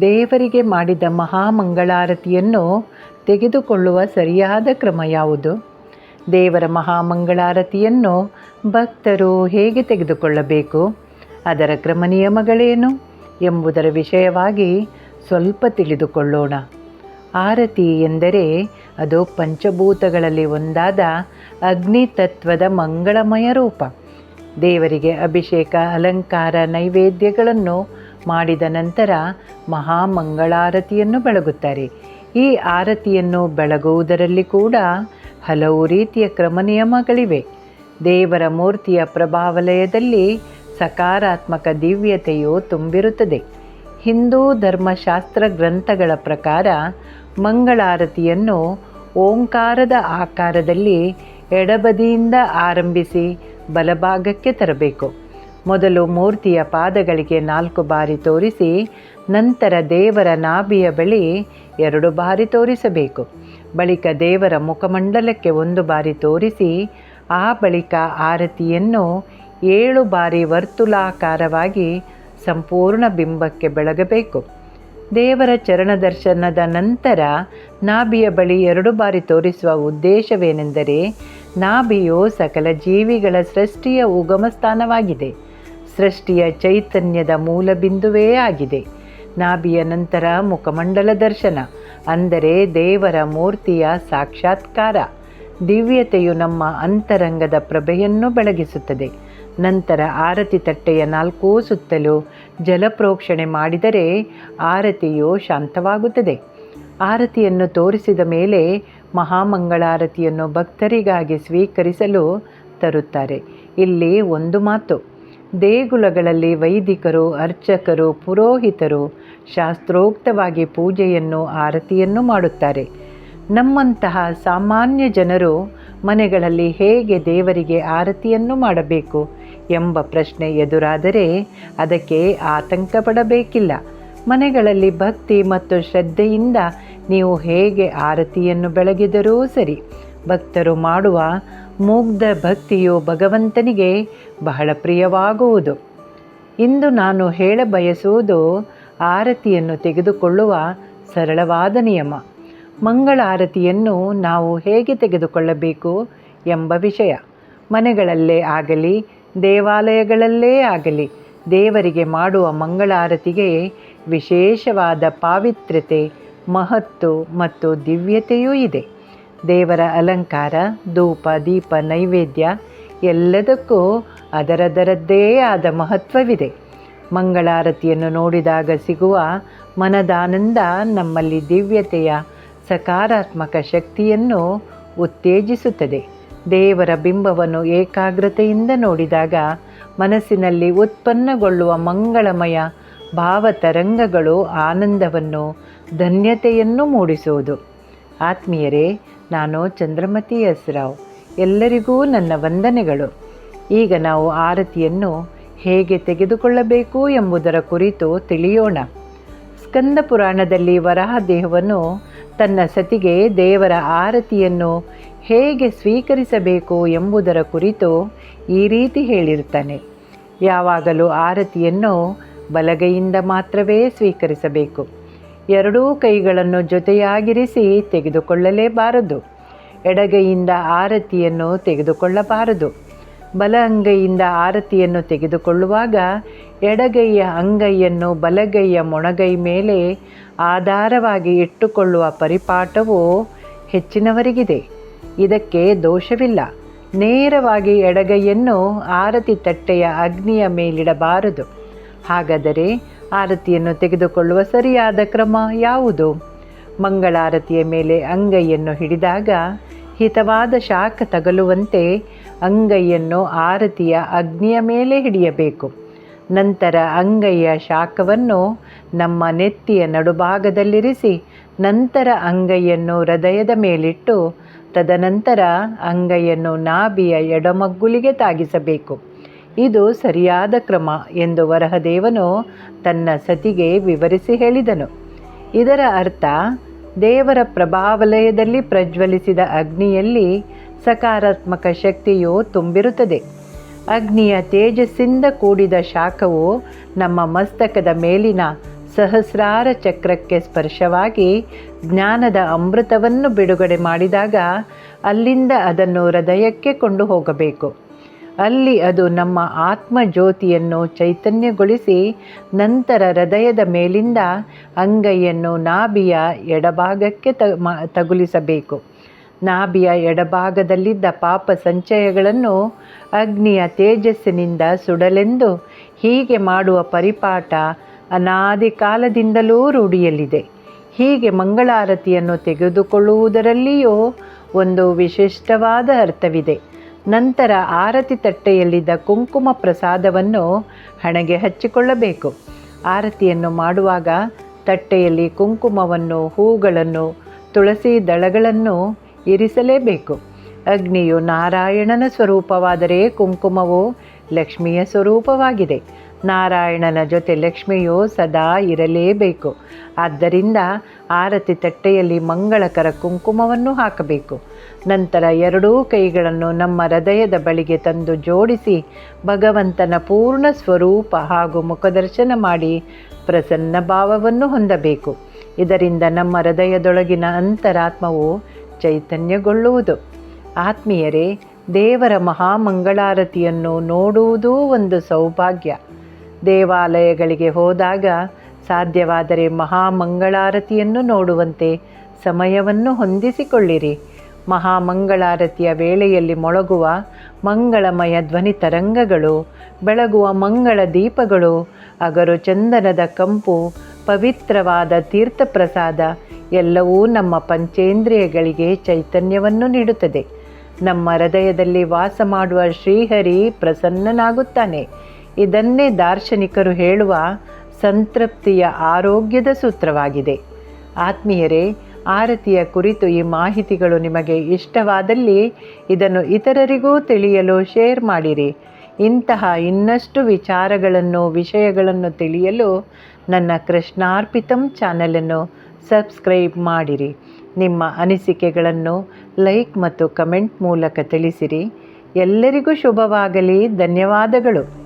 ದೇವರಿಗೆ ಮಾಡಿದ ಮಹಾಮಂಗಳಾರತಿಯನ್ನು ತೆಗೆದುಕೊಳ್ಳುವ ಸರಿಯಾದ ಕ್ರಮ ಯಾವುದು? ದೇವರ ಮಹಾಮಂಗಳಾರತಿಯನ್ನು ಭಕ್ತರು ಹೇಗೆ ತೆಗೆದುಕೊಳ್ಳಬೇಕು? ಅದರ ಕ್ರಮ ನಿಯಮಗಳೇನು? ಎಂಬುದರ ವಿಷಯವಾಗಿ ಸ್ವಲ್ಪ ತಿಳಿದುಕೊಳ್ಳೋಣ. ಆರತಿ ಎಂದರೆ ಅದು ಪಂಚಭೂತಗಳಲ್ಲಿ ಒಂದಾದ ಅಗ್ನಿ ತತ್ವದ ಮಂಗಳಮಯ ರೂಪ. ದೇವರಿಗೆ ಅಭಿಷೇಕ, ಅಲಂಕಾರ, ನೈವೇದ್ಯಗಳನ್ನು ಮಾಡಿದ ನಂತರ ಮಹಾಮಂಗಳಾರತಿಯನ್ನು ಬೆಳಗುತ್ತಾರೆ. ಈ ಆರತಿಯನ್ನು ಬೆಳಗುವುದರಲ್ಲಿ ಕೂಡ ಹಲವು ರೀತಿಯ ಕ್ರಮ ನಿಯಮಗಳಿವೆ. ದೇವರ ಮೂರ್ತಿಯ ಪ್ರಭಾವಲಯದಲ್ಲಿ ಸಕಾರಾತ್ಮಕ ದಿವ್ಯತೆಯು ತುಂಬಿರುತ್ತದೆ. ಹಿಂದೂ ಧರ್ಮಶಾಸ್ತ್ರ ಗ್ರಂಥಗಳ ಪ್ರಕಾರ ಮಂಗಳಾರತಿಯನ್ನು ಓಂಕಾರದ ಆಕಾರದಲ್ಲಿ ಎಡಬದಿಯಿಂದ ಆರಂಭಿಸಿ ಬಲಭಾಗಕ್ಕೆ ತರಬೇಕು. ಮೊದಲು ಮೂರ್ತಿಯ ಪಾದಗಳಿಗೆ ನಾಲ್ಕು ಬಾರಿ ತೋರಿಸಿ, ನಂತರ ದೇವರ ನಾಭಿಯ ಬಳಿ ಎರಡು ಬಾರಿ ತೋರಿಸಬೇಕು. ಬಳಿಕ ದೇವರ ಮುಖಮಂಡಲಕ್ಕೆ ಒಂದು ಬಾರಿ ತೋರಿಸಿ, ಆ ಬಳಿಕ ಆರತಿಯನ್ನು ಏಳು ಬಾರಿ ವರ್ತುಲಾಕಾರವಾಗಿ ಸಂಪೂರ್ಣ ಬಿಂಬಕ್ಕೆ ಬೆಳಗಬೇಕು. ದೇವರ ಚರಣ ದರ್ಶನದ ನಂತರ ನಾಭಿಯ ಬಳಿ ಎರಡು ಬಾರಿ ತೋರಿಸುವ ಉದ್ದೇಶವೇನೆಂದರೆ, ನಾಭಿಯು ಸಕಲ ಜೀವಿಗಳ ಸೃಷ್ಟಿಯ ಉಗಮ ಸ್ಥಾನವಾಗಿದೆ ಸೃಷ್ಟಿಯ ಚೈತನ್ಯದ ಮೂಲ ಬಿಂದುವೇ ಆಗಿದೆ. ನಾಭಿಯ ನಂತರ ಮುಖಮಂಡಲ ದರ್ಶನ, ಅಂದರೆ ದೇವರ ಮೂರ್ತಿಯ ಸಾಕ್ಷಾತ್ಕಾರ. ದಿವ್ಯತೆಯು ನಮ್ಮ ಅಂತರಂಗದ ಪ್ರಭೆಯನ್ನು ಬೆಳಗಿಸುತ್ತದೆ. ನಂತರ ಆರತಿ ತಟ್ಟೆಯ ನಾಲ್ಕೂ ಸುತ್ತಲೂ ಜಲಪ್ರೋಕ್ಷಣೆ ಮಾಡಿದರೆ ಆರತಿಯು ಶಾಂತವಾಗುತ್ತದೆ. ಆರತಿಯನ್ನು ತೋರಿಸಿದ ಮೇಲೆ ಮಹಾಮಂಗಳಾರತಿಯನ್ನು ಭಕ್ತರಿಗಾಗಿ ಸ್ವೀಕರಿಸಲು ತರುತ್ತಾರೆ. ಇಲ್ಲಿ ಒಂದು ಮಾತು ದೇಗುಲಗಳಲ್ಲಿ ವೈದಿಕರು, ಅರ್ಚಕರು, ಪುರೋಹಿತರು ಶಾಸ್ತ್ರೋಕ್ತವಾಗಿ ಪೂಜೆಯನ್ನು, ಆರತಿಯನ್ನು ಮಾಡುತ್ತಾರೆ. ನಮ್ಮಂತಹ ಸಾಮಾನ್ಯ ಜನರು ಮನೆಗಳಲ್ಲಿ ಹೇಗೆ ದೇವರಿಗೆ ಆರತಿಯನ್ನು ಮಾಡಬೇಕು ಎಂಬ ಪ್ರಶ್ನೆ ಎದುರಾದರೆ ಅದಕ್ಕೆ ಆತಂಕ ಪಡಬೇಕಿಲ್ಲ ಮನೆಗಳಲ್ಲಿ ಭಕ್ತಿ ಮತ್ತು ಶ್ರದ್ಧೆಯಿಂದ ನೀವು ಹೇಗೆ ಆರತಿಯನ್ನು ಬೆಳಗಿದರೂ ಸರಿ, ಭಕ್ತರು ಮಾಡುವ ಮುಗ್ಧ ಭಕ್ತಿಯು ಭಗವಂತನಿಗೆ ಬಹಳ ಪ್ರಿಯವಾಗುವುದು. ಇಂದು ನಾನು ಹೇಳ ಬಯಸುವುದು ಆರತಿಯನ್ನು ತೆಗೆದುಕೊಳ್ಳುವ ಸರಳವಾದ ನಿಯಮ. ಮಂಗಳಾರತಿಯನ್ನು ನಾವು ಹೇಗೆ ತೆಗೆದುಕೊಳ್ಳಬೇಕು ಎಂಬ ವಿಷಯ. ಮನೆಗಳಲ್ಲೇ ಆಗಲಿ, ದೇವಾಲಯಗಳಲ್ಲೇ ಆಗಲಿ, ದೇವರಿಗೆ ಮಾಡುವ ಮಂಗಳಾರತಿಗೆ ವಿಶೇಷವಾದ ಪಾವಿತ್ರ್ಯತೆ, ಮಹತ್ತು ಮತ್ತು ದಿವ್ಯತೆಯೂ ಇದೆ. ದೇವರ ಅಲಂಕಾರ, ಧೂಪ, ದೀಪ, ನೈವೇದ್ಯ ಎಲ್ಲದಕ್ಕೂ ಅದರದರದ್ದೇ ಆದ ಮಹತ್ವವಿದೆ. ಮಂಗಳಾರತಿಯನ್ನು ನೋಡಿದಾಗ ಸಿಗುವ ಮನದಾನಂದ ನಮ್ಮಲ್ಲಿ ದಿವ್ಯತೆಯ ಸಕಾರಾತ್ಮಕ ಶಕ್ತಿಯನ್ನು ಉತ್ತೇಜಿಸುತ್ತದೆ. ದೇವರ ಬಿಂಬವನ್ನು ಏಕಾಗ್ರತೆಯಿಂದ ನೋಡಿದಾಗ ಮನಸ್ಸಿನಲ್ಲಿ ಉತ್ಪನ್ನಗೊಳ್ಳುವ ಮಂಗಳಮಯ ಭಾವತರಂಗಗಳು ಆನಂದವನ್ನು, ಧನ್ಯತೆಯನ್ನು ಮೂಡಿಸುವುದು. ಆತ್ಮೀಯರೇ ನಾನು ಚಂದ್ರಮತಿ ಎಸ್ ರಾವ್ ಎಲ್ಲರಿಗೂ ನನ್ನ ವಂದನೆಗಳು. ಈಗ ನಾವು ಆರತಿಯನ್ನು ಹೇಗೆ ತೆಗೆದುಕೊಳ್ಳಬೇಕು ಎಂಬುದರ ಕುರಿತು ತಿಳಿಯೋಣ. ಸ್ಕಂದ ಪುರಾಣದಲ್ಲಿ ವರಾಹ ದೇಹವನ್ನು ತನ್ನ ಸತಿಗೆ ದೇವರ ಆರತಿಯನ್ನು ಹೇಗೆ ಸ್ವೀಕರಿಸಬೇಕು ಎಂಬುದರ ಕುರಿತು ಈ ರೀತಿ ಹೇಳಿರುತ್ತಾನೆ. ಯಾವಾಗಲೂ ಆರತಿಯನ್ನು ಬಲಗೈಯಿಂದ ಮಾತ್ರವೇ ಸ್ವೀಕರಿಸಬೇಕು. ಎರಡೂ ಕೈಗಳನ್ನು ಜೊತೆಯಾಗಿರಿಸಿ ತೆಗೆದುಕೊಳ್ಳಲೇಬಾರದು. ಎಡಗೈಯಿಂದ ಆರತಿಯನ್ನು ತೆಗೆದುಕೊಳ್ಳಬಾರದು. ಬಲ ಅಂಗೈಯಿಂದ ಆರತಿಯನ್ನು ತೆಗೆದುಕೊಳ್ಳುವಾಗ ಎಡಗೈಯ ಅಂಗೈಯನ್ನು ಬಲಗೈಯ ಮೊಣಗೈ ಮೇಲೆ ಆಧಾರವಾಗಿ ಇಟ್ಟುಕೊಳ್ಳುವ ಪರಿಪಾಠವು ಹೆಚ್ಚಿನವರಿಗಿದೆ. ಇದಕ್ಕೆ ದೋಷವಿಲ್ಲ. ನೇರವಾಗಿ ಎಡಗೈಯನ್ನು ಆರತಿ ತಟ್ಟೆಯ ಅಗ್ನಿಯ ಮೇಲಿಡಬಾರದು. ಹಾಗಾದರೆ ಆರತಿಯನ್ನು ತೆಗೆದುಕೊಳ್ಳುವ ಸರಿಯಾದ ಕ್ರಮ ಯಾವುದು? ಮಂಗಳಾರತಿಯ ಮೇಲೆ ಅಂಗೈಯನ್ನು ಹಿಡಿದಾಗ ಹಿತವಾದ ಶಾಖ ತಗಲುವಂತೆ ಅಂಗೈಯನ್ನು ಆರತಿಯ ಅಗ್ನಿಯ ಮೇಲೆ ಹಿಡಿಯಬೇಕು. ನಂತರ ಅಂಗೈಯ ಶಾಖವನ್ನು ನಮ್ಮ ನೆತ್ತಿಯ ನಡುಭಾಗದಲ್ಲಿರಿಸಿ ನಂತರ ಅಂಗೈಯನ್ನು ಹೃದಯದ ಮೇಲಿಟ್ಟು ತದನಂತರ ಅಂಗೈಯನ್ನು ನಾಭಿಯ ಎಡಮಗ್ಗುಲಿಗೆ ತಾಗಿಸಬೇಕು. ಇದು ಸರಿಯಾದ ಕ್ರಮ ಎಂದು ವರಹದೇವನು ತನ್ನ ಸತಿಗೆ ವಿವರಿಸಿ ಹೇಳಿದನು. ಇದರ ಅರ್ಥ, ದೇವರ ಪ್ರಭಾವಲಯದಲ್ಲಿ ಪ್ರಜ್ವಲಿಸಿದ ಅಗ್ನಿಯಲ್ಲಿ ಸಕಾರಾತ್ಮಕ ಶಕ್ತಿಯು ತುಂಬಿರುತ್ತದೆ. ಅಗ್ನಿಯ ತೇಜಸ್ಸಿಂದ ಕೂಡಿದ ಶಾಖವು ನಮ್ಮ ಮಸ್ತಕದ ಮೇಲಿನ ಸಹಸ್ರಾರ ಚಕ್ರಕ್ಕೆ ಸ್ಪರ್ಶವಾಗಿ ಜ್ಞಾನದ ಅಮೃತವನ್ನು ಬಿಡುಗಡೆ ಮಾಡಿದಾಗ ಅಲ್ಲಿಂದ ಅದನ್ನು ಹೃದಯಕ್ಕೆ ಕೊಂಡು ಹೋಗಬೇಕು ಅಲ್ಲಿ ಅದು ನಮ್ಮ ಆತ್ಮ ಜ್ಯೋತಿಯನ್ನು ಚೈತನ್ಯಗೊಳಿಸಿ ನಂತರ ಹೃದಯದ ಮೇಲಿಂದ ಅಂಗೈಯನ್ನು ನಾಭಿಯ ಎಡಭಾಗಕ್ಕೆ ತಗುಲಿಸಬೇಕು. ನಾಭಿಯ ಎಡಭಾಗದಲ್ಲಿದ್ದ ಪಾಪ ಸಂಚಯಗಳನ್ನು ಅಗ್ನಿಯ ತೇಜಸ್ಸಿನಿಂದ ಸುಡಲೆಂದು ಹೀಗೆ ಮಾಡುವ ಪರಿಪಾಠ ಅನಾದಿ ಕಾಲದಿಂದಲೂ ರೂಢಿಯಲ್ಲಿದೆ. ಹೀಗೆ ಮಂಗಳಾರತಿಯನ್ನು ತೆಗೆದುಕೊಳ್ಳುವುದರಲ್ಲಿಯೂ ಒಂದು ವಿಶಿಷ್ಟವಾದ ಅರ್ಥವಿದೆ. ನಂತರ ಆರತಿ ತಟ್ಟೆಯಲ್ಲಿದ್ದ ಕುಂಕುಮ ಪ್ರಸಾದವನ್ನು ಹಣೆಗೆ ಹಚ್ಚಿಕೊಳ್ಳಬೇಕು. ಆರತಿಯನ್ನು ಮಾಡುವಾಗ ತಟ್ಟೆಯಲ್ಲಿ ಕುಂಕುಮವನ್ನು, ಹೂಗಳನ್ನು, ತುಳಸಿ ದಳಗಳನ್ನು ಇರಿಸಲೇಬೇಕು. ಅಗ್ನಿಯು ನಾರಾಯಣನ ಸ್ವರೂಪವಾದರೆ ಕುಂಕುಮವು ಲಕ್ಷ್ಮಿಯ ಸ್ವರೂಪವಾಗಿದೆ. ನಾರಾಯಣನ ಜೊತೆ ಲಕ್ಷ್ಮಿಯು ಸದಾ ಇರಲೇಬೇಕು. ಆದ್ದರಿಂದ ಆರತಿ ತಟ್ಟೆಯಲ್ಲಿ ಮಂಗಳಕರ ಕುಂಕುಮವನ್ನು ಹಾಕಬೇಕು. ನಂತರ ಎರಡೂ ಕೈಗಳನ್ನು ನಮ್ಮ ಹೃದಯದ ಬಳಿಗೆ ತಂದು ಜೋಡಿಸಿ ಭಗವಂತನ ಪೂರ್ಣ ಸ್ವರೂಪ ಹಾಗೂ ಮುಖದರ್ಶನ ಮಾಡಿ ಪ್ರಸನ್ನ ಭಾವವನ್ನು ಹೊಂದಬೇಕು. ಇದರಿಂದ ನಮ್ಮ ಹೃದಯದೊಳಗಿನ ಅಂತರಾತ್ಮವು ಚೈತನ್ಯಗೊಳ್ಳುವುದು. ಆತ್ಮೀಯರೇ, ದೇವರ ಮಹಾಮಂಗಳಾರತಿಯನ್ನು ನೋಡುವುದೂ ಒಂದು ಸೌಭಾಗ್ಯ. ದೇವಾಲಯಗಳಿಗೆ ಹೋದಾಗ ಸಾಧ್ಯವಾದರೆ ಮಹಾಮಂಗಳಾರತಿಯನ್ನು ನೋಡುವಂತೆ ಸಮಯವನ್ನು ಹೊಂದಿಸಿಕೊಳ್ಳಿರಿ. ಮಹಾಮಂಗಳಾರತಿಯ ವೇಳೆಯಲ್ಲಿ ಮೊಳಗುವ ಮಂಗಳಮಯ ಧ್ವನಿ ತರಂಗಗಳು, ಬೆಳಗುವ ಮಂಗಳ ದೀಪಗಳು, ಅಗರು ಚಂದನದ ಕಂಪು, ಪವಿತ್ರವಾದ ತೀರ್ಥಪ್ರಸಾದ ಎಲ್ಲವೂ ನಮ್ಮ ಪಂಚೇಂದ್ರಿಯಗಳಿಗೆ ಚೈತನ್ಯವನ್ನು ನೀಡುತ್ತದೆ. ನಮ್ಮ ಹೃದಯದಲ್ಲಿ ವಾಸ ಮಾಡುವ ಶ್ರೀಹರಿ ಪ್ರಸನ್ನನಾಗುತ್ತಾನೆ. ಇದನ್ನೇ ದಾರ್ಶನಿಕರು ಹೇಳುವ ಸಂತೃಪ್ತಿಯ ಆರೋಗ್ಯದ ಸೂತ್ರವಾಗಿದೆ. ಆತ್ಮೀಯರೇ, ಆರತಿಯ ಕುರಿತು ಈ ಮಾಹಿತಿಗಳು ನಿಮಗೆ ಇಷ್ಟವಾದಲ್ಲಿ ಇದನ್ನು ಇತರರಿಗೂ ತಿಳಿಯಲು ಶೇರ್ ಮಾಡಿರಿ. ಇಂತಹ ಇನ್ನಷ್ಟು ವಿಚಾರಗಳನ್ನು, ವಿಷಯಗಳನ್ನು ತಿಳಿಯಲು ನನ್ನ ಕೃಷ್ಣಾರ್ಪಿತಂ ಚಾನಲನ್ನು ಸಬ್ಸ್ಕ್ರೈಬ್ ಮಾಡಿರಿ. ನಿಮ್ಮ ಅನಿಸಿಕೆಗಳನ್ನು ಲೈಕ್ ಮತ್ತು ಕಮೆಂಟ್ ಮೂಲಕ ತಿಳಿಸಿರಿ. ಎಲ್ಲರಿಗೂ ಶುಭವಾಗಲಿ. ಧನ್ಯವಾದಗಳು.